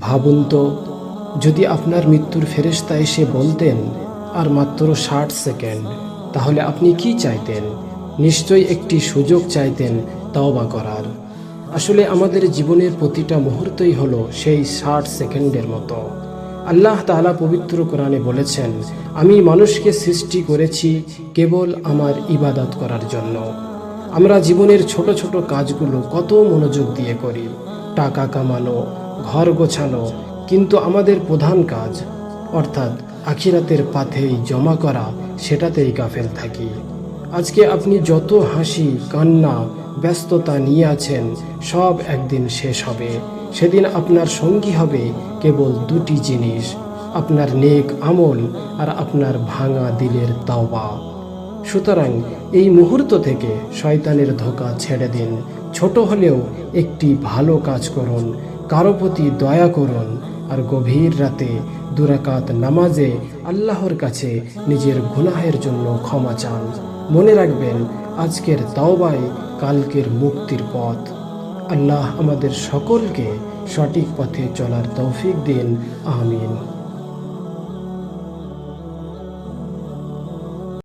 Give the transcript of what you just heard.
ভাবুন তো, যদি আপনার মৃত্যুর ফেরেশতা এসে বলতেন আর মাত্র ষাট সেকেন্ড, তাহলে আপনি কি চাইতেন? নিশ্চয়ই একটি সুযোগ চাইতেন তওবা করার। আসলে আমাদের জীবনের প্রতিটা মুহূর্তই হলো সেই ষাট সেকেন্ডের মতো। আল্লাহ তাআলা পবিত্র কোরআনে বলেছেন, আমি মানুষকে সৃষ্টি করেছি কেবল আমার ইবাদত করার জন্য। আমরা জীবনের ছোট ছোট কাজগুলো কত মনোযোগ দিয়ে করি। টাকা কামানো ঘর গোছানো, কিন্তু আমাদের প্রধান কাজ, অর্থাৎ আখিরাতের পাথেই জমা করা, সেটাতেই গাফেল থাকি। আজকে আপনি যত হাসি, কান্না, ব্যস্ততা নিয়ে আছেন, সব একদিন শেষ হবে। সেদিন আপনার সঙ্গী হবে কেবল দুটি জিনিস, আপনার নেক আমল আর আপনার ভাঙা দিলের তাওবা। সুতরাং এই মুহূর্ত থেকে শয়তানের ধোকা ছেড়ে দিন। ছোট হলেও একটি ভালো কাজ করুন কারও প্রতি দয়া করুন আর গভীর রাতে দুরাকাত নামাজে আল্লাহর কাছে নিজের গুনাহের জন্য ক্ষমা চান। মনে রাখবেন, আজকের তাওবাই কালকের মুক্তির পথ। আল্লাহ আমাদের সকলকে সঠিক পথে চলার তৌফিক দিন। আমিন।